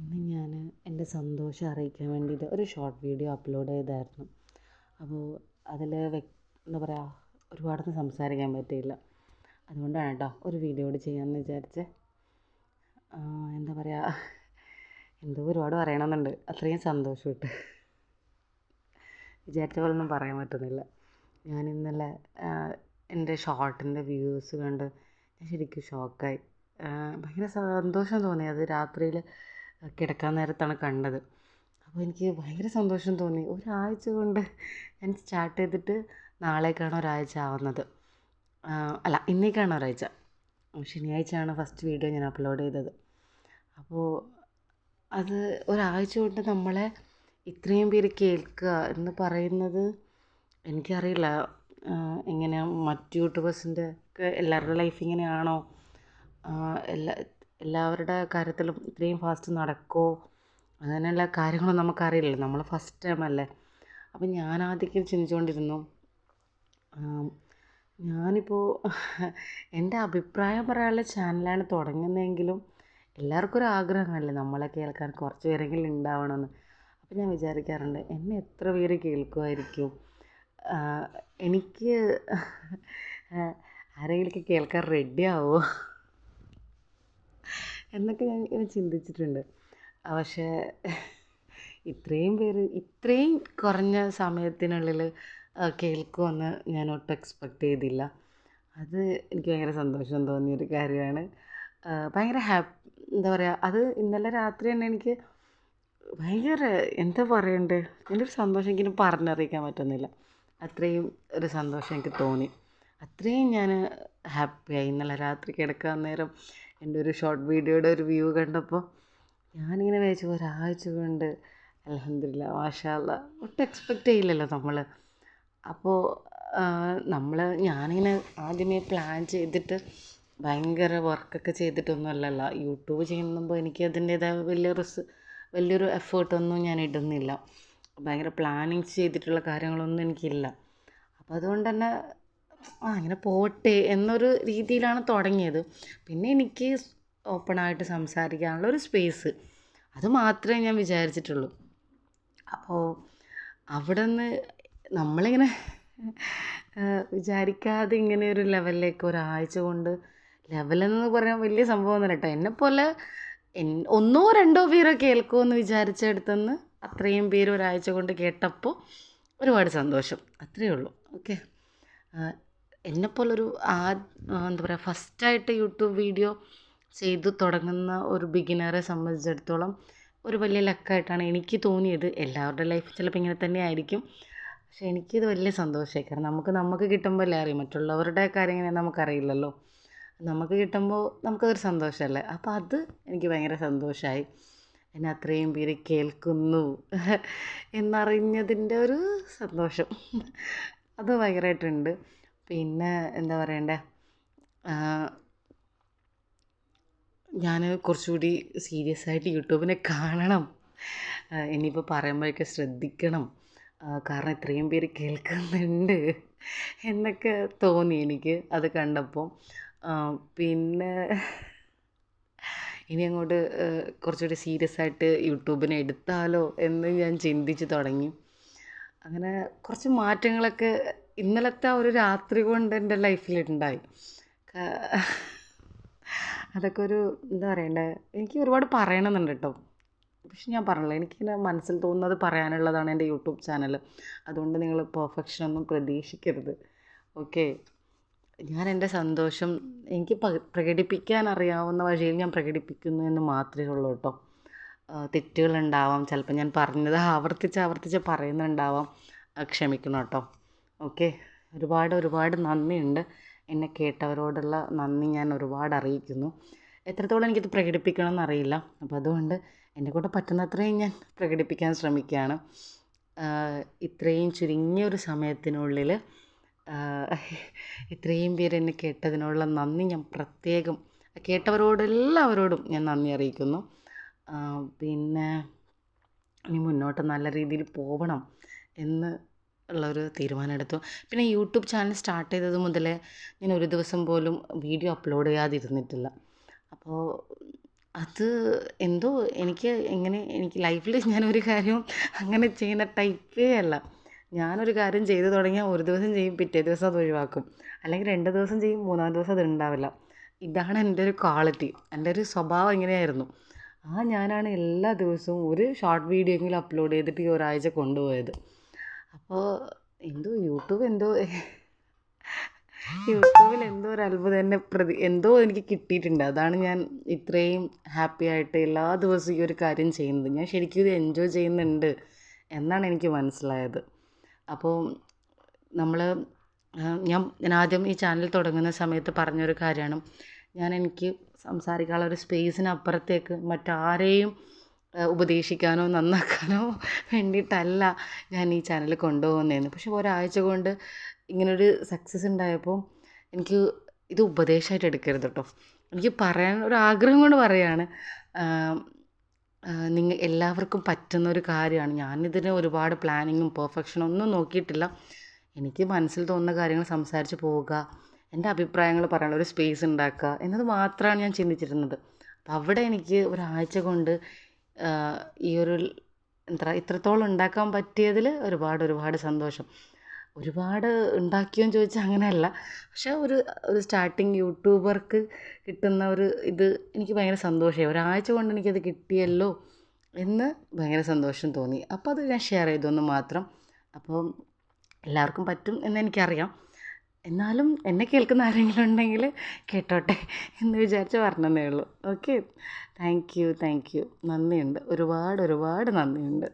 ഇന്ന് ഞാൻ എന്റെ സന്തോഷം അറിയിക്കാൻ വേണ്ടിയിട്ട് ഒരു ഷോർട്ട് വീഡിയോ അപ്ലോഡ് ചെയ്തായിരുന്നു. അപ്പോൾ അതിൽ എന്താ പറയുക ഒരുപാടൊന്നും സംസാരിക്കാൻ പറ്റിയില്ല. അതുകൊണ്ടാണ് കേട്ടോ ഒരു വീഡിയോ കൂടി ചെയ്യാമെന്ന് വിചാരിച്ച്. എന്താ പറയുക എന്തോ ഒരുപാട് പറയണമെന്നുണ്ട് അത്രയും സന്തോഷമുണ്ട് വിചാരിച്ച പോലൊന്നും പറയാൻ പറ്റുന്നില്ല. ഞാൻ ഇന്നലെ എന്റെ ഷോർട്ടിന്റെ വ്യൂസ് കണ്ട് ഞാൻ ശരിക്കും ഷോക്കായി ഭയങ്കര സന്തോഷം തോന്നി. അത് രാത്രിയിൽ കിടക്കാൻ നേരത്താണ് കണ്ടത്. അപ്പോൾ എനിക്ക് ഭയങ്കര സന്തോഷം തോന്നി. ഒരാഴ്ച കൊണ്ട് ഞാൻ സ്റ്റാർട്ട് ചെയ്തിട്ട് നാളേക്കാണ് ഒരാഴ്ച ആവുന്നത്. അല്ല ഇന്നേക്കാണ് ഒരാഴ്ച. ശനിയാഴ്ചയാണ് ഫസ്റ്റ് വീഡിയോ ഞാൻ അപ്ലോഡ് ചെയ്തത്. അപ്പോൾ അത് ഒരാഴ്ച കൊണ്ട് നമ്മളെ ഇത്രയും പേര് കേൾക്കുക എന്ന് പറയുന്നത് എനിക്കറിയില്ല. എങ്ങനെയാണ് മറ്റ് യൂട്യൂബേഴ്സിന്റെ ഒക്കെ എല്ലാവരുടെ ലൈഫ് ഇങ്ങനെയാണോ? എല്ലാ എല്ലാവരുടെ കാര്യത്തിലും ഇത്രയും ഫാസ്റ്റ് നടക്കുമോ അങ്ങനെയുള്ള കാര്യങ്ങളൊന്നും നമുക്കറിയില്ലല്ലോ. നമ്മൾ ഫസ്റ്റ് ടൈം അല്ലേ? അപ്പം ഞാൻ ആദ്യമൊക്കെ ചിന്തിച്ചുകൊണ്ടിരുന്നു ഞാനിപ്പോൾ എന്റെ അഭിപ്രായം പറയാനുള്ള ചാനലാണ് തുടങ്ങുന്നതെങ്കിലും എല്ലാവർക്കും ഒരു ആഗ്രഹമല്ലേ നമ്മളെ കേൾക്കാൻ കുറച്ച് പേരെങ്കിലും ഉണ്ടാവണമെന്ന് അപ്പം ഞാൻ വിചാരിക്കാറുണ്ട് എന്നെ എത്ര പേര് കേൾക്കുമായിരിക്കും എനിക്ക് ആരെങ്കിലുമൊക്കെ കേൾക്കാൻ റെഡി ആവുമോ എന്നൊക്കെ ഞാൻ ഇങ്ങനെ ചിന്തിച്ചിട്ടുണ്ട്. പക്ഷേ ഇത്രയും പേര് ഇത്രയും കുറഞ്ഞ സമയത്തിനുള്ളിൽ കേൾക്കുമെന്ന് ഞാൻ ഒട്ടും എക്സ്പെക്റ്റ് ചെയ്തില്ല. അത് എനിക്ക് ഭയങ്കര സന്തോഷം തോന്നിയൊരു കാര്യമാണ്. ഭയങ്കര ഹാപ്പി എന്താ പറയുക അത് ഇന്നലെ രാത്രി തന്നെ എനിക്ക് ഭയങ്കര എന്താ പറയണ്ടേ എന്റെ ഒരു സന്തോഷം എനിക്ക് പറഞ്ഞറിയിക്കാൻ പറ്റുന്നില്ല. അത്രയും ഒരു സന്തോഷം എനിക്ക് തോന്നി. അത്രയും ഞാൻ ഹാപ്പിയായി. ഇന്നലെ രാത്രി കിടക്കാൻ നേരം എന്റെ ഒരു ഷോർട്ട് വീഡിയോയുടെ ഒരു വ്യൂ കണ്ടപ്പോൾ ഞാനിങ്ങനെ വിചാരിച്ചു ഒരാഴ്ച കൊണ്ട് അലഹമില്ല മാഷാല്ല ഒട്ടും എക്സ്പെക്റ്റ് ചെയ്യില്ലല്ലോ നമ്മൾ അപ്പോൾ നമ്മൾ ഞാനിങ്ങനെ ആദ്യമേ പ്ലാൻ ചെയ്തിട്ട് ഭയങ്കര വർക്കൊക്കെ ചെയ്തിട്ടൊന്നും അല്ലല്ലോ യൂട്യൂബ് ചെയ്യുമ്പോൾ എനിക്ക് അതിന്റേതായ വലിയ റിസ് വലിയൊരു എഫേർട്ടൊന്നും ഞാൻ ഇടുന്നില്ല. ഭയങ്കര പ്ലാനിങ് ചെയ്തിട്ടുള്ള കാര്യങ്ങളൊന്നും എനിക്കില്ല. അപ്പോൾ അതുകൊണ്ട് തന്നെ ആ അങ്ങനെ പോട്ടെ എന്നൊരു രീതിയിലാണ് തുടങ്ങിയത്. പിന്നെ എനിക്ക് ഓപ്പണായിട്ട് സംസാരിക്കാനുള്ള ഒരു സ്പേസ് അത് മാത്രമേ ഞാൻ വിചാരിച്ചിട്ടുള്ളൂ. അപ്പോൾ അവിടെ നിന്ന് നമ്മളിങ്ങനെ വിചാരിക്കാതെ ഇങ്ങനെ ഒരു ലെവലിലേക്ക് ഒരാഴ്ച കൊണ്ട് ലെവലെന്ന് പറയാൻ വലിയ സംഭവമൊന്നുമല്ല കേട്ടോ എന്നെപ്പോലെ ഒന്നോ രണ്ടോ പേരോ കേൾക്കുമെന്ന് വിചാരിച്ചെടുത്തുനിന്ന് അത്രയും പേര് ഒരാഴ്ച കൊണ്ട് കേട്ടപ്പോൾ ഒരുപാട് സന്തോഷം. അത്രയേ ഉള്ളൂ. ഓക്കെ. എന്നെപ്പോലൊരു ആ എന്താ പറയുക ഫസ്റ്റായിട്ട് യൂട്യൂബ് വീഡിയോ ചെയ്തു തുടങ്ങുന്ന ഒരു ബിഗിനറെ സംബന്ധിച്ചിടത്തോളം ഒരു വലിയ ലക്കായിട്ടാണ് എനിക്ക് തോന്നിയത്. എല്ലാവരുടെ ലൈഫ് ചിലപ്പോൾ ഇങ്ങനെ തന്നെ ആയിരിക്കും. പക്ഷേ എനിക്കിത് വലിയ സന്തോഷമായി. കാരണം നമുക്ക് നമുക്ക് കിട്ടുമ്പോൾ അല്ലേ അറിയും. മറ്റുള്ളവരുടെ കാര്യം എങ്ങനെ നമുക്കറിയില്ലല്ലോ. നമുക്ക് കിട്ടുമ്പോൾ നമുക്കതൊരു സന്തോഷമല്ലേ? അപ്പോൾ അത് എനിക്ക് ഭയങ്കര സന്തോഷമായി എന്നെ അത്രയും പേര് കേൾക്കുന്നു എന്നറിഞ്ഞതിന്റെ ഒരു സന്തോഷം. അത് ഭയങ്കരമായിട്ടുണ്ട് പിന്നെ എന്താ പറയണ്ടേ? ഞാൻ കുറച്ചുകൂടി സീരിയസ് ആയിട്ട് യൂട്യൂബിനെ കാണണം. ഇനിയിപ്പോൾ പറയുമ്പോഴൊക്കെ ശ്രദ്ധിക്കണം. കാരണം ഇത്രയും പേര് കേൾക്കുന്നുണ്ട്. എന്നൊക്കെ തോന്നി എനിക്ക് അത് കണ്ടപ്പോൾ. പിന്നെ ഇനി അങ്ങോട്ട് കുറച്ചുകൂടി സീരിയസ് ആയിട്ട് യൂട്യൂബിനെ എടുത്താലോ എന്ന് ഞാൻ ചിന്തിച്ച് തുടങ്ങി. അങ്ങനെ കുറച്ച് മാറ്റങ്ങളൊക്കെ ഇന്നലത്തെ ആ ഒരു രാത്രി കൊണ്ട് എന്റെ ലൈഫിലുണ്ടായി അതൊക്കെ ഒരു എന്താ പറയണ്ടേ? എനിക്ക് ഒരുപാട് പറയണമെന്നുണ്ട് കേട്ടോ. പക്ഷെ ഞാൻ പറഞ്ഞില്ല എനിക്കിങ്ങനെ മനസ്സിൽ തോന്നുന്നത് പറയാനുള്ളതാണ് എന്റെ യൂട്യൂബ് ചാനൽ അതുകൊണ്ട് നിങ്ങൾ പെർഫെക്ഷൻ ഒന്നും പ്രതീക്ഷിക്കരുത്. ഓക്കെ ഞാൻ എന്റെ സന്തോഷം എനിക്ക് പ്രകടിപ്പിക്കാൻ അറിയാവുന്ന വഴിയിൽ ഞാൻ പ്രകടിപ്പിക്കുന്നു എന്ന് മാത്രമേ ഉള്ളൂ കേട്ടോ. തെറ്റുകളുണ്ടാവാം ചിലപ്പോൾ ഞാൻ പറഞ്ഞത് ആവർത്തിച്ച് ആവർത്തിച്ച് പറയുന്നുണ്ടാവാം. ക്ഷമിക്കണം കേട്ടോ. ഓക്കെ. ഒരുപാട് ഒരുപാട് നന്ദിയുണ്ട്. എന്നെ കേട്ടവരോടുള്ള നന്ദി ഞാൻ ഒരുപാട് അറിയിക്കുന്നു. എത്രത്തോളം എനിക്കിത് പ്രകടിപ്പിക്കണം എന്നറിയില്ല അപ്പോൾ അതുകൊണ്ട് എന്നെ കൊണ്ട് പറ്റുന്നത്രയും ഞാൻ പ്രകടിപ്പിക്കാൻ ശ്രമിക്കുകയാണ്. ഇത്രയും ചുരുങ്ങിയ ഒരു സമയത്തിനുള്ളിൽ ഇത്രയും പേര് എന്നെ കേട്ടതിനുള്ള നന്ദി ഞാൻ പ്രത്യേകം കേട്ടവരോടെല്ലാവരോടും ഞാൻ നന്ദി അറിയിക്കുന്നു. പിന്നെ ഇനി മുന്നോട്ട് നല്ല രീതിയിൽ പോകണം എന്ന് ഉള്ളൊരു തീരുമാനം എടുത്തു പിന്നെ യൂട്യൂബ് ചാനൽ സ്റ്റാർട്ട് ചെയ്തത് മുതൽ ഞാൻ ഒരു ദിവസം പോലും വീഡിയോ അപ്ലോഡ് ചെയ്യാതിരുന്നിട്ടില്ല. അപ്പോൾ അത് എന്തോ എനിക്ക് എങ്ങനെ എനിക്ക് ലൈഫിൽ ഞാനൊരു കാര്യവും അങ്ങനെ ചെയ്യുന്ന ടൈപ്പേ അല്ല. ഞാനൊരു കാര്യം ചെയ്തു തുടങ്ങിയാൽ ഒരു ദിവസം ചെയ്യും പിറ്റേ ദിവസം അത് ഒഴിവാക്കും. അല്ലെങ്കിൽ രണ്ട് ദിവസം ചെയ്യും മൂന്നാം ദിവസം അത് ഉണ്ടാവില്ല. ഇതാണ് എന്റെ ഒരു ക്വാളിറ്റി എന്റെ ഒരു സ്വഭാവം ഇങ്ങനെയായിരുന്നു. ആ ഞാനാണ് എല്ലാ ദിവസവും ഒരു ഷോർട്ട് വീഡിയോ എങ്കിലും അപ്ലോഡ് ചെയ്തിട്ട് ഈ ഒരാഴ്ച കൊണ്ടുപോയത്. അപ്പോൾ എന്തോ യൂട്യൂബ് എന്തോ യൂട്യൂബിൽ എന്തോ ഒരു അത്ഭുതം എന്നെ പ്രതി എന്തോ എനിക്ക് കിട്ടിയിട്ടുണ്ട്. അതാണ് ഞാൻ ഇത്രയും ഹാപ്പി ആയിട്ട് എല്ലാ ദിവസവും ഈ ഒരു കാര്യം ചെയ്യുന്നത്. ഞാൻ ശരിക്കും ഇത് എൻജോയ് ചെയ്യുന്നുണ്ട് എന്നാണ് എനിക്ക് മനസ്സിലായത്. അപ്പോൾ നമ്മൾ ഞാൻ ഞാൻ ആദ്യം ഈ ചാനൽ തുടങ്ങുന്ന സമയത്ത് പറഞ്ഞൊരു കാര്യമാണ്. ഞാൻ എനിക്ക് സംസാരിക്കാനുള്ള ഒരു സ്പേസിനപ്പുറത്തേക്ക് മറ്റാരെയും ഉപദേശിക്കാനോ നന്നാക്കാനോ വേണ്ടിയിട്ടല്ല ഞാൻ ഈ ചാനൽ കൊണ്ടുപോകുന്നതെന്ന്. പക്ഷെ ഒരാഴ്ച കൊണ്ട് ഇങ്ങനൊരു സക്സസ് ഉണ്ടായപ്പോൾ എനിക്ക് ഇത് ഉപദേശമായിട്ട് എടുക്കരുത് കേട്ടോ എനിക്ക് പറയാൻ ഒരു ആഗ്രഹം കൊണ്ട് പറയാണ് നിങ്ങൾ എല്ലാവർക്കും പറ്റുന്ന ഒരു കാര്യമാണ്. ഞാനിതിന് ഒരുപാട് പ്ലാനിങ്ങും പെർഫെക്ഷനും ഒന്നും നോക്കിയിട്ടില്ല. എനിക്ക് മനസ്സിൽ തോന്നുന്ന കാര്യങ്ങൾ സംസാരിച്ച് പോവുക എന്റെ അഭിപ്രായങ്ങൾ പറയാനുള്ള ഒരു സ്പേസ് ഉണ്ടാക്കുക എന്നത് മാത്രമാണ് ഞാൻ ചിന്തിച്ചിരുന്നത്. അപ്പോൾ അവിടെ എനിക്ക് ഒരാഴ്ച കൊണ്ട് ഈ ഒരു എന്താ ഇത്രത്തോളം ഉണ്ടാക്കാൻ പറ്റിയതിൽ ഒരുപാട് ഒരുപാട് സന്തോഷം. ഒരുപാട് ഉണ്ടാക്കിയോന്ന് ചോദിച്ചാൽ അങ്ങനെയല്ല. പക്ഷേ ഒരു ഒരു സ്റ്റാർട്ടിങ് യൂട്യൂബർക്ക് കിട്ടുന്ന ഒരു ഇത് എനിക്ക് ഭയങ്കര സന്തോഷമായി. ഒരാഴ്ച കൊണ്ട് എനിക്കത് കിട്ടിയല്ലോ എന്ന് ഭയങ്കര സന്തോഷം തോന്നി. അപ്പോൾ അത് ഞാൻ ഷെയർ ചെയ്തു എന്ന് മാത്രം. അപ്പോൾ എല്ലാവർക്കും പറ്റും എന്ന് എനിക്കറിയാം. എന്നാലും എന്നെ കേൾക്കുന്ന ആരെങ്കിലും ഉണ്ടെങ്കിൽ കേട്ടോട്ടെ എന്ന് വിചാരിച്ച് പറഞ്ഞതേ ഉള്ളൂ. Okay thank you thank you നന്ദിയുണ്ട്. ഒരുപാട് ഒരുപാട് നന്ദിയുണ്ട്.